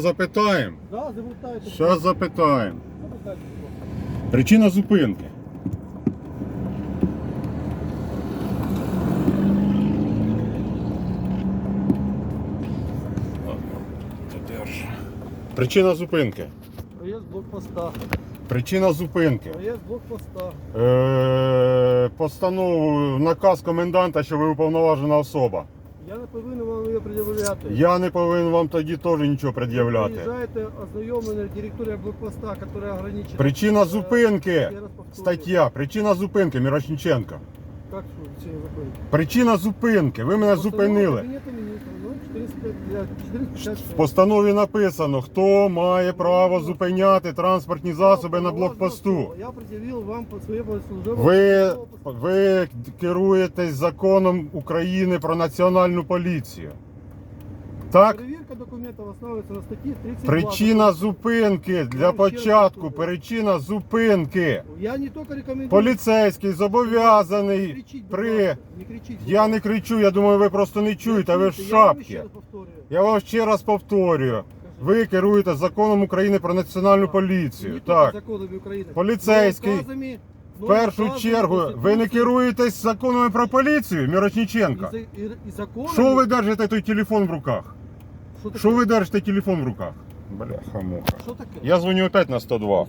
Запитаємо. Да. Зараз запитаємо. Причина зупинки. Причина зупинки. Проїзд блокпоста. Причина зупинки. Проїзд блокпоста. Е, постанову, наказ коменданта, що ви уповноважена особа. Я не повинен вам її пред'являти. Я не повинен вам тоді теж нічого Ви пред'являти. Приїжджаєте ознайомлені директорія блокпоста, яка ограничена. Причина зупинки. Стаття. Причина зупинки. Як що причина зупинки? Причина зупинки. Ви мене зупинили. Кабінету міністрів, 455, 455. В постанові написано, хто має право зупиняти транспортні засоби на блокпосту. Я пред'явив вам своє Ви, ви керуєтесь законом України про національну поліцію. Так? Перевірка документів основується на статті 32. Причина зупинки для початку. Причина зупинки. Я не тільки рекомендую. Поліцейський Не зобов'язаний кричіть, будь при. ласка, Не кричіть. Я не кричу, я думаю, ви просто не чуєте, ви в Я вам ще шапці. раз повторюю. Я вам ще раз повторюю. Ви керуєте законом України про національну поліцію. Так. законами України. Поліцейський. В першу чергу, ви не керуєтесь законами про поліцію, законами- Що ви держите той телефон в руках? Що ви держите телефон в руках? Бляха муха. Що таке? Я дзвоню опять на 102.